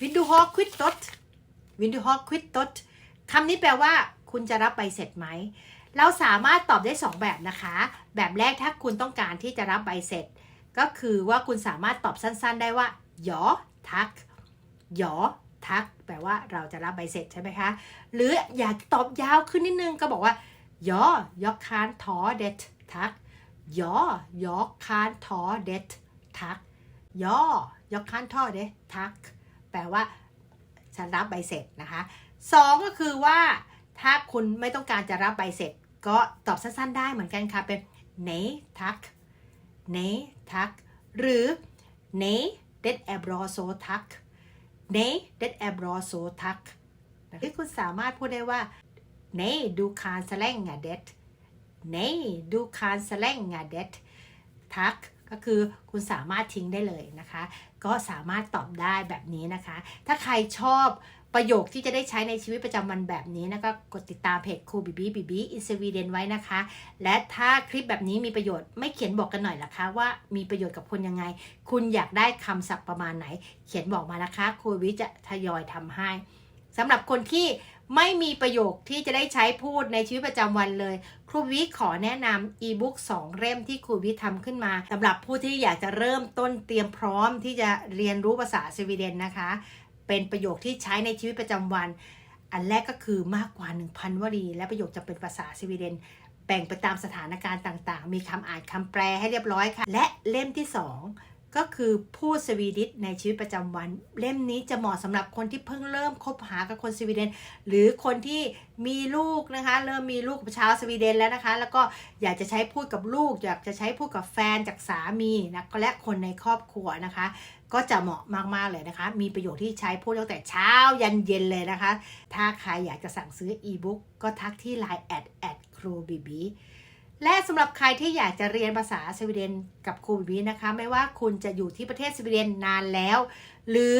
วินดูฮอควิดตดวินดูฮอควิดตดคำนี้แปลว่า คุณจะรับใบเสร็จไหม เราสามารถตอบได้ 2 แบบนะคะ แบบแรกถ้าคุณต้องการที่จะรับใบเสร็จ ก็คือว่าคุณสามารถตอบสั้นๆ ได้ว่าหยอทักหยอทัก แปลว่าเราจะรับใบเสร็จใช่ไหมคะ หรืออยากตอบยาวขึ้นนิดนึงก็บอกว่าหยอยอคานทอเด็ดทักหยอยอคานทอเด็ดทักยอยอคานทอเด็ดทัก แปลว่าฉันรับใบเสร็จนะคะสองก็คือว่าถ้าคุณไม่ต้องการจะรับใบเสร็จ ก็ตอบสั้นๆได้เหมือนกันค่ะ เป็นเนทักเนทักหรือเนเด็ดแอบรอโซทักเนเด็ดแอบรอโซทักที่คุณสามารถพูดได้ว่าเนดูคานสแลงงาเด็ดเนดูคานสแลงงาเด็ดทัก ก็คือคุณสามารถทิ้งได้เลยนะคะ ก็สามารถตอบได้แบบนี้นะคะ ถ้าใครชอบประโยคที่จะได้ใช้ในชีวิตประจำวันแบบนี้นะคะกดติดตามเพจครูบีบีบีบีอินสวีเดนไว้นะคะ และถ้าคลิปแบบนี้มีประโยชน์ไม่เขียนบอกกันหน่อยละคะ ว่ามีประโยชน์กับคุณยังไง คุณอยากได้คำศัพท์ประมาณไหน เขียนบอกมานะคะครูวิจะทยอยทำให้สำหรับคนที่ ไม่มีประโยคที่จะได้ใช้พูดในชีวิตประจำวันเลย ครูวิขอแนะนำอีบุ๊กสองเล่มที่ครูวิทำขึ้นมาสำหรับผู้ที่อยากจะเริ่มต้นเตรียมพร้อมที่จะเรียนรู้ภาษาสวีเดนนะคะ เป็นประโยคที่ใช้ในชีวิตประจำวัน อันแรกก็คือมากกว่า 1,000 วลี และประโยคจะเป็นภาษาสวีเดน แบ่งไปตามสถานการณ์ต่างๆ มีคำอ่านคำแปลให้เรียบร้อยค่ะ และเล่มที่ 2 ก็คือพูดสวีดิชในชีวิตประจำวัน เล่มนี้จะเหมาะสำหรับคนที่เพิ่งเริ่มคบหากับคนสวีเดน หรือคนที่มีลูกนะคะ เริ่มมีลูกกับชาวสวีเดนแล้วนะคะ แล้วก็อยากจะใช้พูดกับลูก อยากจะใช้พูดกับแฟนจากสามีนะและคนในครอบครัวนะคะ ก็จะเหมาะมาก ๆ เลยนะคะ มีประโยชน์ที่ใช้พูดตั้งแต่เช้ายันเย็นเลยนะคะ ถ้าใครอยากจะสั่งซื้ออีบุ๊กก็ทักที่ Line แอดแอดครูบีบี และสำหรับใครที่อยากจะเรียนภาษาสวีเดนกับครูบีบีนะคะ ไม่ว่าคุณจะอยู่ที่ประเทศสวีเดนนานแล้ว หรือ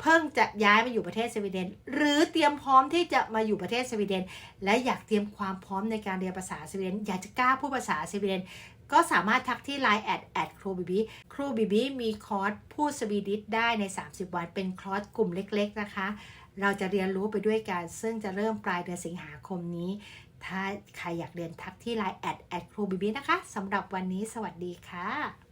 เพิ่งจะย้ายมาอยู่ประเทศสวีเดน หรือเตรียมพร้อมที่จะมาอยู่ประเทศสวีเดน และอยากเตรียมความพร้อมในการเรียนภาษาสวีเดน อยากจะกล้าพูดภาษาสวีเดน ก็สามารถทักที่ Line แอดแอดครูบีบีครูบีบีมีคอร์สพูดสวีดิชได้ใน 30 วันเป็นคอร์สกลุ่มเล็ก ๆ นะคะ เราจะเรียนรู้ไปด้วยกัน ซึ่งจะเริ่มปลายเดือนสิงหาคมนี้ถ้าใครอยากเรียนทักที่ Line แอดแอดครูบีบีนะคะสำหรับวันนี้สวัสดีค่ะ